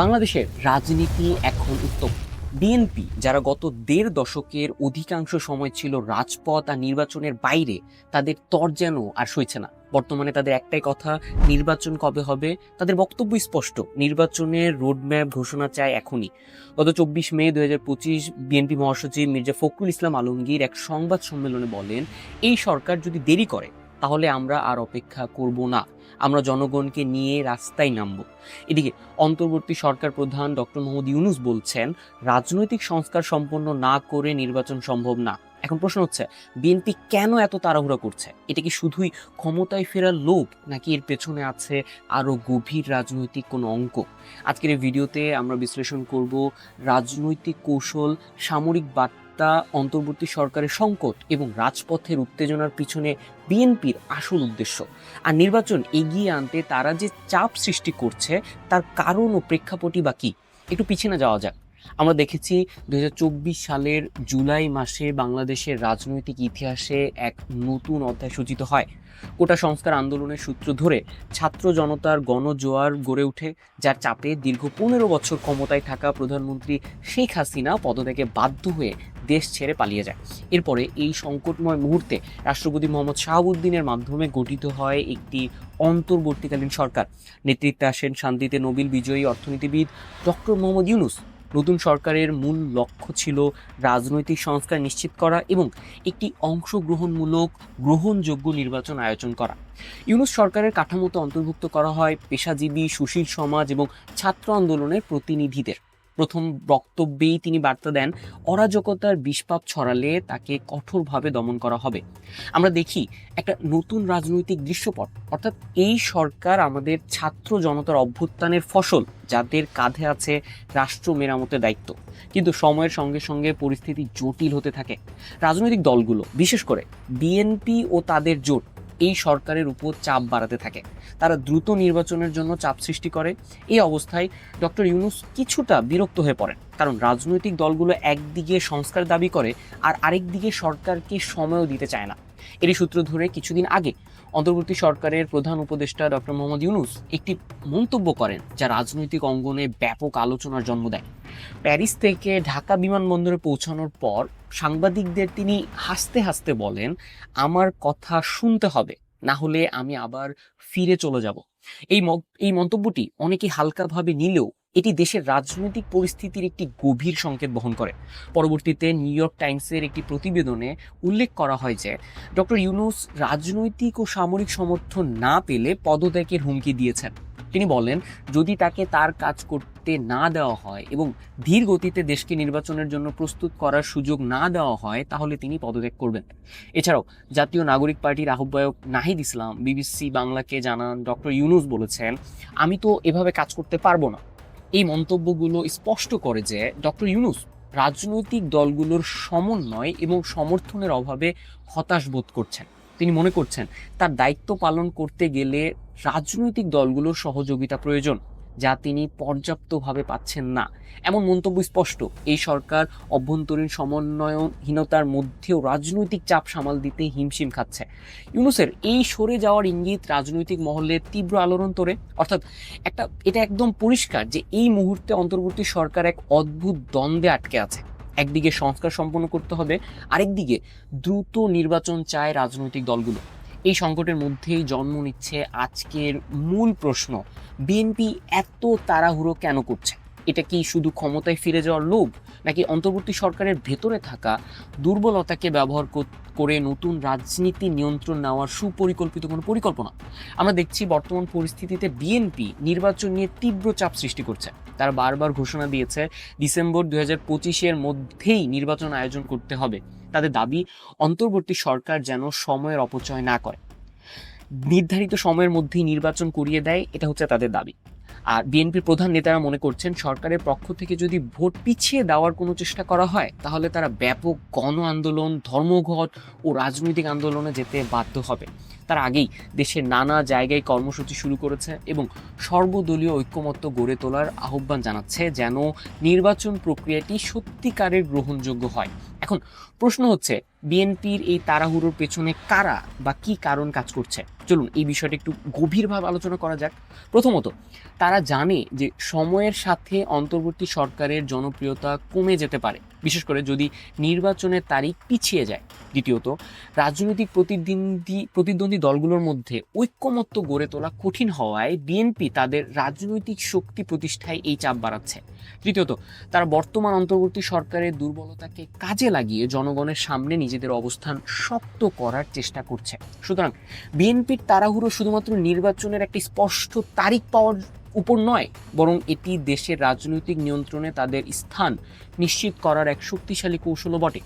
বাংলাদেশের রাজনীতি এখন উত্তম। বিএনপি, যারা গত দেড় দশকের অধিকাংশ সময় ছিল রাজপথ আর নির্বাচনের বাইরে, তাদের তর যেন আর সইছে না। বর্তমানে তাদের একটাই কথা, নির্বাচন কবে হবে? তাদের বক্তব্য স্পষ্ট। নির্বাচনের রোডম্যাপ ঘোষণা চায় এখনই। গত চব্বিশ মে দু পঁচিশ বিএনপি মহাসচিব মির্জা ফখরুল ইসলাম আলমগীর এক সংবাদ সম্মেলনে বলেন, এই সরকার যদি দেরি করে তাহলে আমরা আর অপেক্ষা করব না। আমরা জনগণকে নিয়ে রাস্তায় নামব। এদিকে অন্তর্বর্তী সরকার প্রধান ডক্টর মোহাম্মদ ইউনুস বলছেন, রাজনৈতিক সংস্কার সম্পন্ন না করে নির্বাচন সম্ভব না। এখন প্রশ্ন হচ্ছে, বিএনপি কেন এত তাড়াহুড়া করছে? এটা কি শুধুই ক্ষমতায় ফেরার লোভ নাকি এর পেছনে আছে আরও গভীর রাজনৈতিক কোনো অঙ্ক? আজকের এই ভিডিওতে আমরা বিশ্লেষণ করব রাজনৈতিক কৌশল, সামরিক বার্তা অন্তর্বর্তী সরকারের সংকট এবং রাজপথের উত্তেজনার পিছনে বিএনপির আসল উদ্দেশ্য। আর নির্বাচন এগিয়ে আনতে তারা যে চাপ সৃষ্টি করছে, তার কারণ ও প্রেক্ষাপটই বা কী? একটু পিছনে যাওয়া যাক। আমরা দেখেছি দু হাজার চব্বিশ সালের জুলাই মাসে বাংলাদেশের রাজনৈতিক ইতিহাসে এক নতুন অধ্যায় সূচিত হয়। কোটা সংস্কার আন্দোলনের সূত্র ধরে ছাত্র জনতার গণজোয়ার গড়ে ওঠে, যার চাপে দীর্ঘ পনেরো বছর ক্ষমতায় থাকা প্রধানমন্ত্রী শেখ হাসিনা পদত্যাগে বাধ্য হয়ে দেশ ছেড়ে পালিয়ে যায়। এরপরে এই সংকটময় মুহূর্তে রাষ্ট্রপতি মোহাম্মদ শাহাবুদ্দিনের মাধ্যমে গঠিত হয় একটি অন্তর্বর্তীকালীন সরকার। নেতৃত্বে আসেন শান্তিতে নোবেল বিজয়ী অর্থনীতিবিদ ডক্টর মোহাম্মদ ইউনুস। নতুন সরকারের মূল লক্ষ্য ছিল রাজনৈতিক সংস্কার নিশ্চিত করা এবং একটি অংশগ্রহণমূলক, গ্রহণযোগ্য নির্বাচন আয়োজন করা। ইউনুস সরকারের কাঠামোতে অন্তর্ভুক্ত করা হয় পেশাজীবী, সুশীল সমাজ এবং ছাত্র আন্দোলনের প্রতিনিধিদের। প্রথম বক্তব্যেই তিনি বার্তা দেন, অরাজকতার বিষপাপ ছড়ালে তাকে কঠোরভাবে দমন করা হবে। আমরা দেখি একটা নতুন রাজনৈতিক দৃশ্যপট, অর্থাৎ এই সরকার আমাদের ছাত্র জনতার অভ্যুত্থানের ফসল, যাদের কাঁধে আছে রাষ্ট্র মেরামতের দায়িত্ব। কিন্তু সময়ের সঙ্গে সঙ্গে পরিস্থিতি জটিল হতে থাকে। রাজনৈতিক দলগুলো, বিশেষ করে বিএনপি ও তাদের জোট এই সরকারের উপর চাপ বাড়াতে থাকে। তারা দ্রুত নির্বাচনের জন্য চাপ সৃষ্টি করে। এই অবস্থায় ডক্টর ইউনুস কিছুটা বিরক্ত হয়ে পড়েন। কারণ রাজনৈতিক দলগুলো একদিকে সংস্কার দাবি করে আর আরেকদিকে সরকারকে সময়ও দিতে চায় না। এরই সূত্র ধরে কিছুদিন আগে অন্তর্বর্তী সরকারের প্রধান উপদেষ্টা ডক্টর মোহাম্মদ ইউনুস একটি মন্তব্য করেন, যা রাজনৈতিক অঙ্গনে ব্যাপক আলোচনার জন্ম দেয়। প্যারিস থেকে ঢাকা বিমানবন্দরে পৌঁছানোর পর সাংবাদিকদের তিনি হাসতে হাসতে বলেন, আমার কথা শুনতে হবে, না হলে আমি আবার ফিরে চলে যাব। এই এই মন্তব্যটি অনেকে হালকাভাবে নিলেও এটি দেশের রাজনৈতিক পরিস্থিতির একটি গভীর সংকেত বহন করে। পরবর্তীতে নিউ ইয়র্ক টাইমসের একটি প্রতিবেদনে উল্লেখ করা হয় যে, ডক্টর ইউনুস রাজনৈতিক ও সামরিক সমর্থন না পেলে পদত্যাগের হুমকি দিয়েছেন। তিনি বলেন, যদি তাকে তার কাজ করতে না দেওয়া হয় এবং ধীর গতিতে দেশকে নির্বাচনের জন্য প্রস্তুত করার সুযোগ না দেওয়া হয়, তাহলে তিনি পদত্যাগ করবেন। এছাড়াও, জাতীয় নাগরিক পার্টির আহ্বায়ক নাহিদ ইসলাম, বিবিসি বাংলাকে জানান, ডক্টর ইউনুস বলেছেন, আমি তো এভাবে কাজ করতে পারব না। এই মন্তব্যগুলো স্পষ্ট করে যে ডক্টর ইউনুস রাজনৈতিক দলগুলোর সমন্বয় এবং সমর্থনের অভাবে হতাশ বোধ করছেন। তিনি মনে করছেন, তার দায়িত্ব পালন করতে গেলে রাজনৈতিক দলগুলোর সহযোগিতা প্রয়োজন। যা তিনি পর্যাপ্তভাবে পাচ্ছেন না। এমন মন্তব্য স্পষ্ট। এই সরকার অভ্যন্তরীণ সমন্বয়হীনতার মধ্যেও রাজনৈতিক চাপ সামাল দিতে হিমশিম খাচ্ছে। ইউনুসের এই সরে যাওয়ার ইঙ্গিত রাজনৈতিক মহলে তীব্র আলোড়ন তোরে অর্থাৎ একটা, এটা একদম পরিষ্কার যে এই মুহূর্তে অন্তর্বর্তী সরকার এক অদ্ভুত দ্বন্দ্বে আটকে আছে। একদিকে সংস্কার সম্পন্ন করতে হবে, আরেকদিকে দ্রুত নির্বাচন চায় রাজনৈতিক দলগুলো। এই সংকটের মধ্যেই জন্ম নিচ্ছে আজকের মূল প্রশ্ন বিএনপি এত তাড়াহুড়ো কেন করছে? এটা কি শুধু ক্ষমতায় ফিরে যাওয়ার লোভ, নাকি অন্তর্বর্তী সরকারের ভেতরে থাকা দুর্বলতাকে ব্যবহার করে নতুন রাজনীতি নিয়ন্ত্রণ নেওয়ার সুপরিকল্পিত কোনো পরিকল্পনা? আমরা দেখছি বর্তমান পরিস্থিতিতে বিএনপি নির্বাচন নিয়ে তীব্র চাপ সৃষ্টি করছে। তারা বারবার ঘোষণা দিয়েছে, ডিসেম্বর দু হাজার পঁচিশের মধ্যেই নির্বাচন আয়োজন করতে হবে। তাদের দাবি, অন্তর্বর্তী সরকার যেন সময়ের অপচয় না করে। নির্ধারিত সময়ের মধ্যেই নির্বাচন করিয়ে দেয়, এটা হচ্ছে তাদের দাবি। আর বিএনপির প্রধান নেতারা মনে করছেন, সরকারের পক্ষ থেকে যদি ভোট পিছিয়ে দেওয়ার কোনো চেষ্টা করা হয়, তাহলে তারা ব্যাপক গণ আন্দোলন, ধর্মঘট ও রাজনৈতিক আন্দোলনে যেতে বাধ্য হবে। তার আগেই দেশের নানা জায়গায় কর্মসূচি শুরু করেছে এবং সর্বদলীয় ঐক্যমত্য গড়ে তোলার আহ্বান জানাচ্ছে, যেন নির্বাচন প্রক্রিয়াটি সত্যিকারের গ্রহণযোগ্য হয়। এখন প্রশ্ন হচ্ছে, বিএনপির এই তাড়াহুড়োর পেছনে কারা বা কি কারণ কাজ করছে? চলুন এই বিষয়টা একটু গভীরভাবে আলোচনা করা যাক। প্রথমত, তারা জানে যে সময়ের সাথে অন্তর্বর্তী সরকারের জনপ্রিয়তা কমে যেতে পারে, বিশেষ করে যদি নির্বাচনের তারিখ পিছিয়ে যায়। দ্বিতীয়ত, রাজনৈতিক প্রতিদ্বন্দ্বী প্রতিদ্বন্দ্বী দলগুলোর মধ্যে ঐক্যমত্য গড়ে তোলা কঠিন হওয়ায় বিএনপি তাদের রাজনৈতিক শক্তি প্রতিষ্ঠায় এই চাপ বাড়াচ্ছে। তৃতীয়ত, তারা বর্তমান অন্তর্বর্তী সরকারের দুর্বলতাকে কাজে লাগিয়ে জনগণের সামনে নিজেদের অবস্থান শক্ত করার চেষ্টা করছে। সুতরাং বিএনপির তাড়াহুড়ো শুধুমাত্র নির্বাচনের একটি স্পষ্ট তারিখ পাওয়ার উপর নয়, বরং এটি দেশের রাজনৈতিক নিয়ন্ত্রণে তাদের স্থান নিশ্চিত করার এক শক্তিশালী কৌশলও বটে।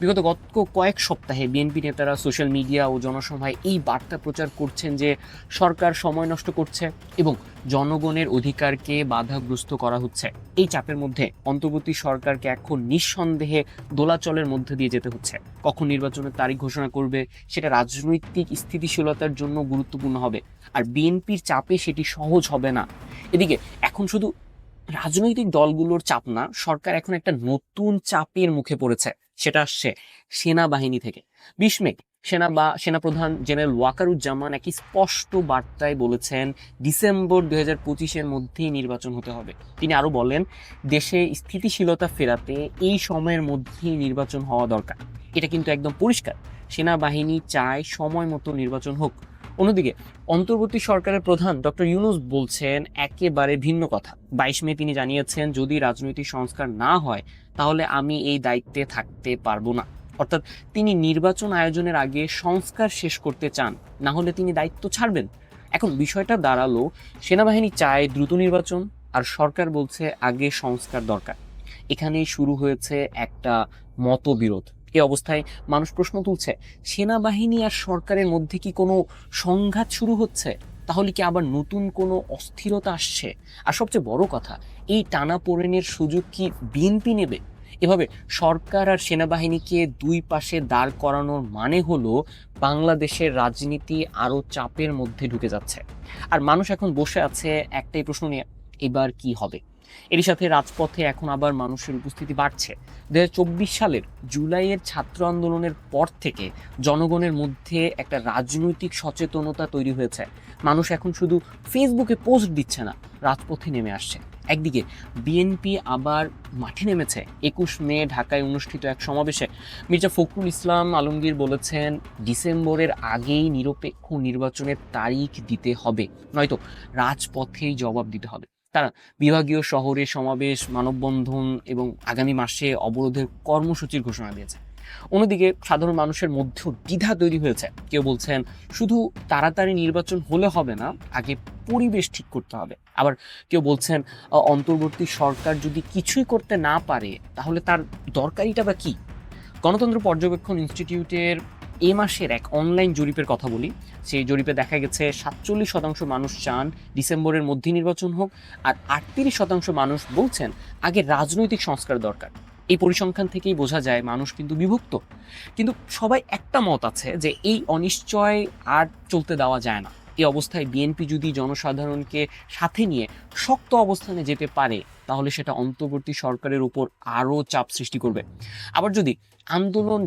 বিগত গত কয়েক সপ্তাহে বিএনপি নেতারা সোশ্যাল মিডিয়া ও জনসভায় এই বার্তা প্রচার করছেন যে সরকার সময় নষ্ট করছে এবং জনগণের অধিকারকে বাধাগ্রস্ত করা হচ্ছে। এই চাপের মধ্যে অন্তর্বর্তী সরকারকে এখন নিঃসন্দেহে দোলাচলের মধ্যে দিয়ে যেতে হচ্ছে। কখন নির্বাচনের তারিখ ঘোষণা করবে, সেটা রাজনৈতিক স্থিতিশীলতার জন্য গুরুত্বপূর্ণ হবে। আর বিএনপির চাপে সেটি সহজ হবে না। এদিকে, এখন শুধু রাজনৈতিক দলগুলোর চাপ না, সরকার এখন একটা নতুন চাপের মুখে পড়েছে, সেটা আসছে সেনাবাহিনী থেকে। বিশ মে সেনা বা সেনাপ্রধান জেনারেল ওয়াকারুজ্জামান একই স্পষ্ট বার্তায় বলেছেন, ডিসেম্বর দুই হাজার পঁচিশের মধ্যেই নির্বাচন হতে হবে। তিনি আরও বলেন, দেশে স্থিতিশীলতা ফেরাতে এই সময়ের মধ্যেই নির্বাচন হওয়া দরকার। এটা কিন্তু একদম পরিষ্কার। সেনাবাহিনী চায় সময় মতো নির্বাচন হোক। অন্যদিকে, অন্তর্বর্তী সরকারের প্রধান ডক্টর ইউনুস বলছেন, একেবারে ভিন্ন কথা। বাইশ মে তিনি জানিয়েছেন, যদি রাজনৈতিক সংস্কার না হয়, তাহলে আমি এই দায়িত্বে থাকতে পারব না। অর্থাৎ তিনি নির্বাচন আয়োজনের আগে সংস্কার শেষ করতে চান, না হলে তিনি দায়িত্ব ছাড়বেন। এখন বিষয়টা দাঁড়াল, সেনাবাহিনী চায় দ্রুত নির্বাচন আর সরকার বলছে আগে সংস্কার দরকার। এখানেই শুরু হয়েছে একটা মতবিরোধ। এ অবস্থায় মানুষ প্রশ্ন তুলছে, সেনাবাহিনী আর সরকারের মধ্যে কি কোনো সংঘাত শুরু হচ্ছে? তাহলে কি আবার নতুন কোনো অস্থিরতা আসছে? আর সবচেয়ে বড় কথা, এই টানাপোড়েনের সুযোগ কি বিএনপি নেবে? এভাবে সরকার আর সেনাবাহিনীকে দুই পাশে দাঁড় করানোর মানে হলো বাংলাদেশের রাজনীতি আরও চাপের মধ্যে ঢুকে যাচ্ছে। আর মানুষ এখন বসে আছে একটাই প্রশ্ন নিয়ে, এবার কি হবে? এর সাথে রাজপথে এখন আবার মানুষের উপস্থিতি বাড়ছে। দুই হাজার চব্বিশ সালের জুলাইয়ের ছাত্র আন্দোলনের পর থেকে জনগণের মধ্যে একটা রাজনৈতিক সচেতনতা তৈরি হয়েছে। মানুষ এখন শুধু ফেসবুকে পোস্ট দিচ্ছে না, রাজপথে নেমে আসছে। একদিকে, বিএনপি আবার মাঠে নেমেছে। একুশ মে ঢাকায় অনুষ্ঠিত এক সমাবেশে মির্জা ফখরুল ইসলাম আলমগীর বলেছেন, ডিসেম্বরের আগেই নিরপেক্ষ নির্বাচনের তারিখ দিতে হবে, নয়তো রাজপথেই জবাব দিতে হবে। তারা বিভাগীয় শহরে সমাবেশ, মানববন্ধন এবং আগামী মাসে অবরোধের কর্মসূচির ঘোষণা দিয়েছে। অন্যদিকে সাধারণ মানুষের মধ্যেও দ্বিধা তৈরি হয়েছে। কেউ বলছেন, শুধু তাড়াতাড়ি নির্বাচন হলে হবে না, আগে পরিবেশ ঠিক করতে হবে। আবার কেউ বলছেন অন্তর্বর্তী সরকার যদি কিছুই করতে না পারে, তাহলে তার দরকারিটা বা কি? গণতন্ত্র পর্যবেক্ষণ ইনস্টিটিউটের এ মাসের এক অনলাইন জরিপের কথা বলি। সেই জরিপে দেখা গেছে, সাতচল্লিশ শতাংশ মানুষ চান ডিসেম্বরের মধ্যে নির্বাচন হোক, আর আটত্রিশ শতাংশ মানুষ বলছেন, আগে রাজনৈতিক সংস্কার দরকার। এই পরিসংখ্যান থেকেই বোঝা যায় মানুষ কিন্তু বিভক্ত। কিন্তু সবাই একটা মত আছে যে এই অনিশ্চয় আর চলতে দেওয়া যায় না। এই অবস্থায় বিএনপি যদি জনসাধারণকে সাথে নিয়ে শক্ত অবস্থানে যেতে পারে, তাহলে সেটা অন্তর্বর্তী সরকারের উপর আরও চাপ সৃষ্টি করবে। আবার যদি আন্দোলন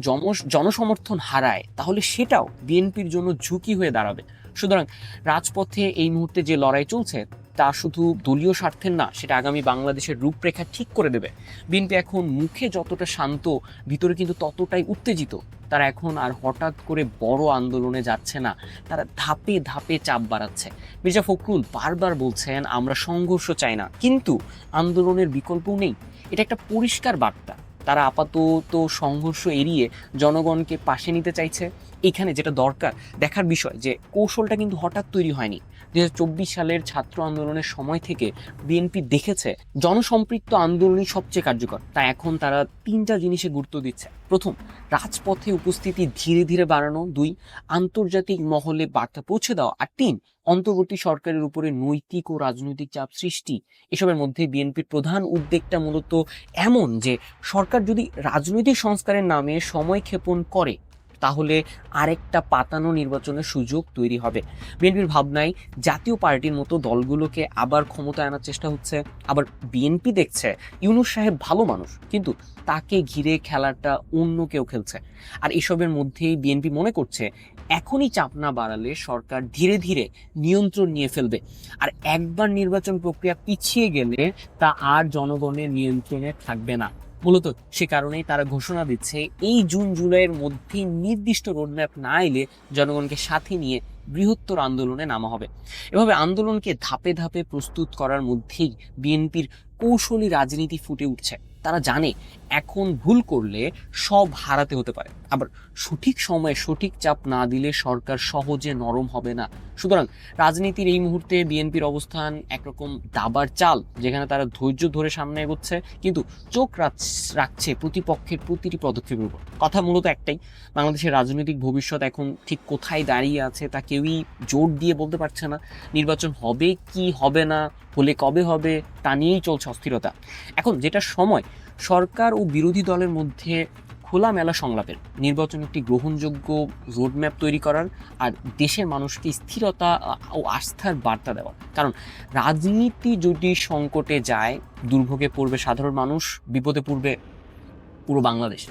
জনসমর্থন হারায়, তাহলে সেটাও বিএনপির জন্য ঝুঁকি হয়ে দাঁড়াবে। সুতরাং রাজপথে এই মুহূর্তে যে লড়াই চলছে তা শুধু দলীয় স্বার্থের না, সেটা আগামী বাংলাদেশের রূপরেখা ঠিক করে দেবে। বিএনপি এখন মুখে যতটা শান্ত, ভিতরে কিন্তু ততটাই উত্তেজিত। তারা এখন আর হঠাৎ করে বড় আন্দোলনে যাচ্ছে না, তারা ধাপে ধাপে চাপ বাড়াচ্ছে। মির্জা ফখরুল বারবার বলছেন, আমরা সংঘর্ষ চাই না। কিন্তু আন্দোলনের বিকল্পও নেই। এটা একটা পরিষ্কার বার্তা। তারা আপাতত সংঘর্ষ এড়িয়ে জনগণকে পাশে নিতে চাইছে। এখানে যেটা দরকার, দেখার বিষয় যে কৌশলটা কিন্তু হঠাৎ তৈরি হয়নি। দু হাজার চব্বিশ সালের ছাত্র আন্দোলনের সময় থেকে বিএনপি দেখেছে, জনসম্পৃক্ত আন্দোলনই সবচেয়ে কার্যকর। তা এখন তারা তিনটা জিনিসে গুরুত্ব দিচ্ছে। প্রথম, রাজপথে উপস্থিতি ধীরে ধীরে বাড়ানো। দুই, আন্তর্জাতিক মহলে বার্তা পৌঁছে দেওয়া। আর তিন, অন্তর্বর্তী সরকারের উপরে নৈতিক ও রাজনৈতিক চাপ সৃষ্টি। এসবের মধ্যে বিএনপির প্রধান উদ্বেগটা মূলত এমন যে, সরকার যদি রাজনৈতিক সংস্কারের নামে সময় ক্ষেপণ করে তাহলে আরেকটা পাতানো নির্বাচনের সুযোগ তৈরি হবে। বিএনপির ভাবনায় জাতীয় পার্টির মতো দলগুলোকে আবার ক্ষমতায় আনার চেষ্টা হচ্ছে। আবার বিএনপি দেখছে, ইউনুস সাহেব ভালো মানুষ, কিন্তু তাকে ঘিরে খেলাটা অন্য কেউ খেলছে। আর এসবের মধ্যেই বিএনপি মনে করছে, এখনই চাপ না বাড়ালে সরকার ধীরে ধীরে নিয়ন্ত্রণ নিয়ে ফেলবে। আর একবার নির্বাচন প্রক্রিয়া পিছিয়ে গেলে তা আর জনগণের নিয়ন্ত্রণে থাকবে না। মূলত সে কারণেই তারা ঘোষণা দিচ্ছে, এই জুন জুলাইয়ের মধ্যে নির্দিষ্ট রোডম্যাপ না এলে জনগণকে সাথে নিয়ে বৃহত্তর আন্দোলনে নামা হবে। এভাবে আন্দোলনকে ধাপে ধাপে প্রস্তুত করার মধ্যেই বিএনপির কৌশলী রাজনীতি ফুটে উঠছে। তারা জানে এখন ভুল করলে সব হারাতে হতে পারে। আবার সঠিক সময়ে সঠিক চাপ না দিলে সরকার সহজে নরম হবে না। সুতরাং রাজনীতির এই মুহূর্তে বিএনপির অবস্থান একরকম দাবার চাল, যেখানে তারা ধৈর্য ধরে সামনে এগোচ্ছে, কিন্তু চোখ রাখ- রাখছে প্রতিপক্ষের প্রতিটি পদক্ষেপের উপর। কথা মূলত একটাই, বাংলাদেশের রাজনৈতিক ভবিষ্যৎ এখন ঠিক কোথায় দাঁড়িয়ে আছে তা কেউই জোর দিয়ে বলতে পারছে না। নির্বাচন হবে কি হবে না, হলে কবে হবে, তা নিয়েই চলছে অস্থিরতা। এখন যেটা সময়, সরকার ও বিরোধী দলের মধ্যে খোলামেলা সংলাপের, নির্বাচন একটি গ্রহণযোগ্য রোডম্যাপ তৈরি করার আর দেশের মানুষকে স্থিরতা ও আস্থার বার্তা দেওয়া কারণ রাজনীতি যদি সংকটে যায়, দুর্ভোগে পড়বে সাধারণ মানুষ, বিপদে পড়বে পুরো বাংলাদেশ।